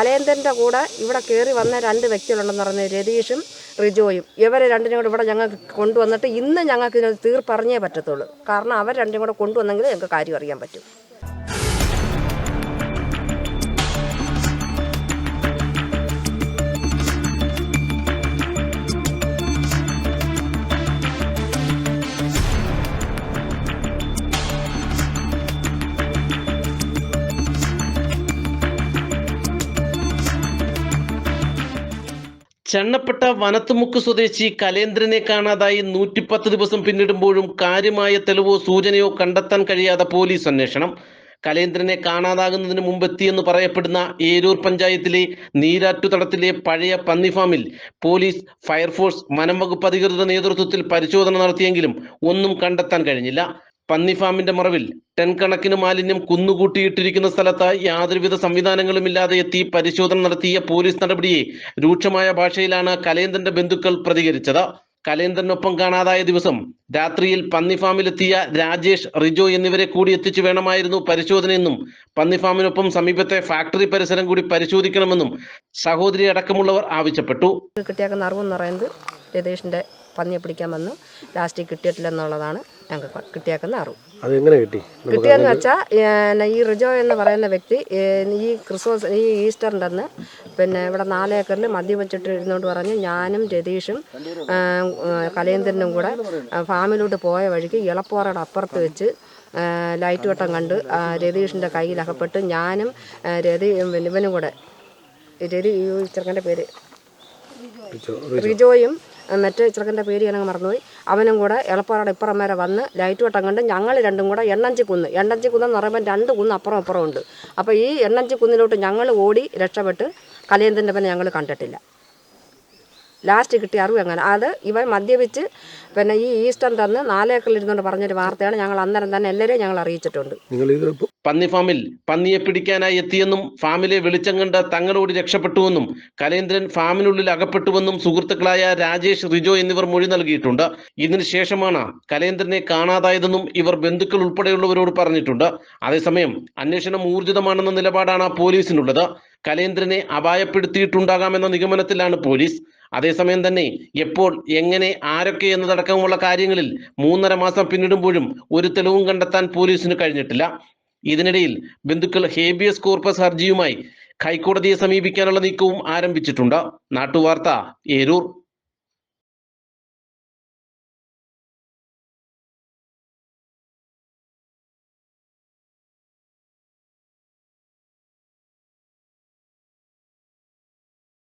കലേന്ദ്രന്റെ കൂടെ ഇവിടെ കയറി വന്ന രണ്ട് വ്യക്തികളുണ്ടെന്ന് പറഞ്ഞ രതീഷും റിജോയും. ഇവരെ രണ്ടിനും കൂടെ ഇവിടെ ഞങ്ങൾക്ക് കൊണ്ടുവന്നിട്ട് ഇന്ന് ഞങ്ങൾക്ക് ഇതിനൊരു തീർപ്പറഞ്ഞേ പറ്റത്തുള്ളൂ. കാരണം അവർ രണ്ടും കൂടെ കൊണ്ടുവന്നെങ്കിൽ ഞങ്ങൾക്ക് കാര്യം അറിയാൻ പറ്റും. ചണ്ണപ്പെട്ട വനത്തുമുക്ക് സ്വദേശി കലേന്ദ്രനെ കാണാതായി നൂറ്റിപ്പത്ത് ദിവസം പിന്നിടുമ്പോഴും കാര്യമായ തെളിവോ സൂചനയോ കണ്ടെത്താൻ കഴിയാതെ പോലീസ് അന്വേഷണം. കലേന്ദ്രനെ കാണാതാകുന്നതിന് മുമ്പെത്തിയെന്ന് പറയപ്പെടുന്ന ഏരൂർ പഞ്ചായത്തിലെ നീരാറ്റുതടത്തിലെ പഴയ പന്നിഫാമിൽ പോലീസ് ഫയർഫോഴ്സ് വനം വകുപ്പ് അധികൃതരുടെ നേതൃത്വത്തിൽ പരിശോധന നടത്തിയെങ്കിലും ഒന്നും കണ്ടെത്താൻ കഴിഞ്ഞില്ല. പന്നി ഫാമിന്റെ മറവിൽ ടൺ കണക്കിന് മാലിന്യം കുന്നുകൂട്ടിയിട്ടിരിക്കുന്ന സ്ഥലത്ത് യാതൊരുവിധ സംവിധാനങ്ങളും ഇല്ലാതെ എത്തി പരിശോധന നടത്തിയ പോലീസ് നടപടിയെ രൂക്ഷമായ ഭാഷയിലാണ് കലേന്ദ്രന്റെ ബന്ധുക്കൾ പ്രതികരിച്ചത്. കലേന്ദ്രനൊപ്പം കാണാതായ ദിവസം രാത്രിയിൽ പന്നി ഫാമിലെത്തിയ രാജേഷ് റിജോ എന്നിവരെ കൂടി എത്തിച്ചു വേണമായിരുന്നു പരിശോധനയെന്നും പന്നി ഫാമിനൊപ്പം സമീപത്തെ ഫാക്ടറി പരിസരം കൂടി പരിശോധിക്കണമെന്നും സഹോദരി അടക്കമുള്ളവർ ആവശ്യപ്പെട്ടു. കിട്ടിയേക്കുന്ന അറിവെന്ന് പറയുന്നത് രതീഷിന്റെ പന്നിയെ പിടിക്കാൻ വന്നു ലാസ്റ്റ് കിട്ടിയിട്ടില്ലെന്നുള്ളതാണ്. ഞങ്ങൾക്ക് കിട്ടിയേക്കുന്ന അറിവ് അതെങ്ങനെ കിട്ടി? കിട്ടിയെന്ന് വെച്ചാൽ ഈ റിജോ എന്ന് പറയുന്ന വ്യക്തി ഈ ക്രിസ്മസ് ഈ ഈസ്റ്ററിന്റെ അന്ന് പിന്നെ ഇവിടെ നാലേക്കറിൽ മദ്യം വെച്ചിട്ട് ഇരുന്നുകൊണ്ട് പറഞ്ഞ് ഞാനും രതീഷും കലേന്ദ്രനും കൂടെ ഫാമിലോട്ട് പോയ വഴിക്ക് ഇളപ്പോറയുടെ അപ്പുറത്ത് വെച്ച് ലൈറ്റ് വട്ടം കണ്ട് രതീഷിന്റെ കയ്യിൽ അകപ്പെട്ട് ഞാനും രതി ഇവനും കൂടെ. രതി ഈ ചെറുക്കന്റെ പേര്. റിജോയും മറ്റേ ചെറുക്കന്റെ പേര് ഞാനങ്ങ് മറന്നുപോയി. അവനും കൂടെ എളപ്പാറയുടെ ഇപ്പുറം വരെ വന്ന് ലൈറ്റ് വട്ടം കണ്ട് ഞങ്ങൾ രണ്ടും കൂടെ എണ്ണഞ്ചി കുന്ന്. എണ്ണഞ്ചി കുന്നെന്ന് പറയുമ്പോൾ രണ്ട് കുന്ന് അപ്പുറം അപ്പുറം ഉണ്ട്. അപ്പോൾ ഈ എണ്ണഞ്ചി കുന്നിലോട്ട് ഞങ്ങൾ ഓടി രക്ഷപ്പെട്ട് കലയന്തിന്റെ പിന്നെ ഞങ്ങൾ കണ്ടിട്ടില്ല. ലാസ്റ്റ് കിട്ടിയ അറിവ് എങ്ങനെ? അത് ഇവൻ മദ്യപിച്ച് പിന്നെ ഈ ഈസ്റ്റർ തന്ന് നാലേക്കറിൽ ഇരുന്നുകൊണ്ട് പറഞ്ഞൊരു വാർത്തയാണ് ഞങ്ങൾ അന്നേരം തന്നെ എല്ലാവരെയും ഞങ്ങൾ അറിയിച്ചിട്ടുണ്ട്. നിങ്ങൾ ഇപ്പൊ പന്നി ഫാമിൽ പന്നിയെ പിടിക്കാനായി എത്തിയെന്നും ഫാമിലെ വെളിച്ചം കണ്ട് തങ്ങളോട് രക്ഷപ്പെട്ടുവെന്നും കലേന്ദ്രൻ ഫാമിനുള്ളിൽ അകപ്പെട്ടുവെന്നും സുഹൃത്തുക്കളായ രാജേഷ് റിജോ എന്നിവർ മൊഴി നൽകിയിട്ടുണ്ട്. ഇതിനു ശേഷമാണ് കലേന്ദ്രനെ കാണാതായതെന്നും ഇവർ ബന്ധുക്കൾ ഉൾപ്പെടെയുള്ളവരോട് പറഞ്ഞിട്ടുണ്ട്. അതേസമയം അന്വേഷണം ഊർജിതമാണെന്ന നിലപാടാണ് പോലീസിനുള്ളത്. കലേന്ദ്രനെ അപായപ്പെടുത്തിയിട്ടുണ്ടാകാമെന്ന നിഗമനത്തിലാണ് പോലീസ്. അതേസമയം തന്നെ എപ്പോൾ എങ്ങനെ ആരൊക്കെ എന്നതടക്കമുള്ള കാര്യങ്ങളിൽ മൂന്നര മാസം പിന്നിടുമ്പോഴും ഒരു തെളിവും കണ്ടെത്താൻ പോലീസിന് കഴിഞ്ഞിട്ടില്ല. ഇതിനിടയിൽ ബന്ധുക്കൾ ഹേബിയസ് കോർപ്പസ് ഹർജിയുമായി ഹൈക്കോടതിയെ സമീപിക്കാനുള്ള നീക്കവും ആരംഭിച്ചിട്ടുണ്ട്. നാട്ടുവാർത്ത ഏരൂർ.